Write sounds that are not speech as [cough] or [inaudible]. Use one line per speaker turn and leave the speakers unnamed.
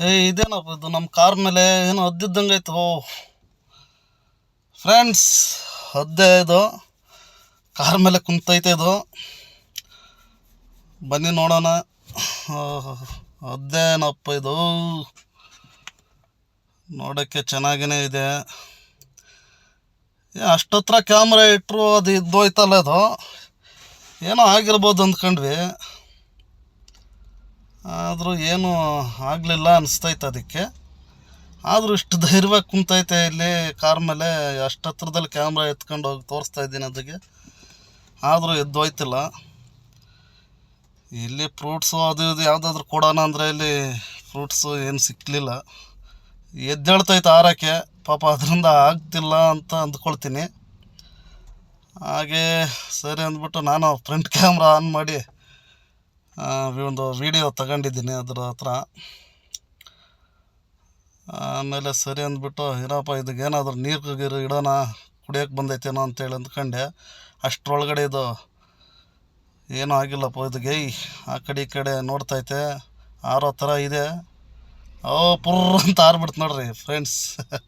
ಏ, ಇದೇನಪ್ಪ ಇದು? ನಮ್ಮ ಕಾರ್ ಮೇಲೆ ಏನೋ ಹದ್ದಿದ್ದಂಗೆ ಆಯ್ತು. ಫ್ರೆಂಡ್ಸ್ ಹದ್ದೆ ಇದು. ಕಾರ್ ಮೇಲೆ ಕುಂತೈತೆ ಇದು. ಬನ್ನಿ ನೋಡೋಣ. ಹದ್ದೇನಪ್ಪ ಇದು? ನೋಡೋಕ್ಕೆ ಚೆನ್ನಾಗೇ ಇದೆ. ಅಷ್ಟತ್ರ ಕ್ಯಾಮ್ರಾ ಇಟ್ಟರು ಅದು ಇದ್ದೋಯ್ತಲ್ಲ ಅದು ಏನೋ ಆಗಿರ್ಬೋದು ಅಂದ್ಕೊಂಡ್ವಿ. ಆದರೂ ಏನೂ ಆಗಲಿಲ್ಲ ಅನಿಸ್ತೈತೆ ಅದಕ್ಕೆ. ಆದರೂ ಇಷ್ಟು ಧೈರ್ಯವಾಗಿ ಕುಂತೈತೆ ಇಲ್ಲಿ ಕಾರ್ ಮೇಲೆ. ಅಷ್ಟು ಹತ್ರದಲ್ಲಿ ಕ್ಯಾಮ್ರಾ ಎತ್ಕೊಂಡು ಹೋಗಿ ತೋರಿಸ್ತಾ ಇದ್ದೀನಿ ಅದಕ್ಕೆ ಆದರೂ ಎದ್ದೋಯ್ತಿಲ್ಲ ಇಲ್ಲಿ ಫ್ರೂಟ್ಸು ಅದು ಇದು ಯಾವುದಾದ್ರೂ ಕೊಡೋಣ ಅಂದರೆ ಇಲ್ಲಿ ಫ್ರೂಟ್ಸು ಏನು ಸಿಕ್ಕಲಿಲ್ಲ ಎದ್ದೇಳ್ತೈತೆ ಆರೋಕ್ಕೆ. ಪಾಪ ಅದರಿಂದ ಆಗ್ತಿಲ್ಲ ಅಂತ ಅಂದ್ಕೊಳ್ತೀನಿ. ಹಾಗೆ ಸರಿ ಅಂದ್ಬಿಟ್ಟು ನಾನು ಫ್ರಂಟ್ ಕ್ಯಾಮ್ರಾ ಆನ್ ಮಾಡಿ ಒಂದು ವಿಡಿಯೋ ತಗೊಂಡಿದ್ದೀನಿ ಅದರ ಹತ್ರ. ಆಮೇಲೆ ಸರಿ ಅಂದ್ಬಿಟ್ಟು, ಏನಪ್ಪ ಇದಕ್ಕೆ ಏನಾದರೂ ನೀರು ಗೀರು ಇಡೋಣ ಕುಡಿಯೋಕೆ ಬಂದೈತೇನೋ ಅಂತೇಳಿ ಅಂದ್ಕೊಂಡೆ. ಅಷ್ಟರೊಳಗಡೆ ಇದು ಏನೂ ಆಗಿಲ್ಲಪ್ಪ ಇದಕ್ಕೆ ಗೈ ಆ ಕಡೆ ಈ ಕಡೆ ನೋಡ್ತೈತೆ. ಆರೋ ಥರ ಇದೆ. ಓ, ಪುರ್ರ್ ಅಂತ ಆರ್ಬಿಡ್ತು ನೋಡ್ರಿ ಫ್ರೆಂಡ್ಸ್ [laughs]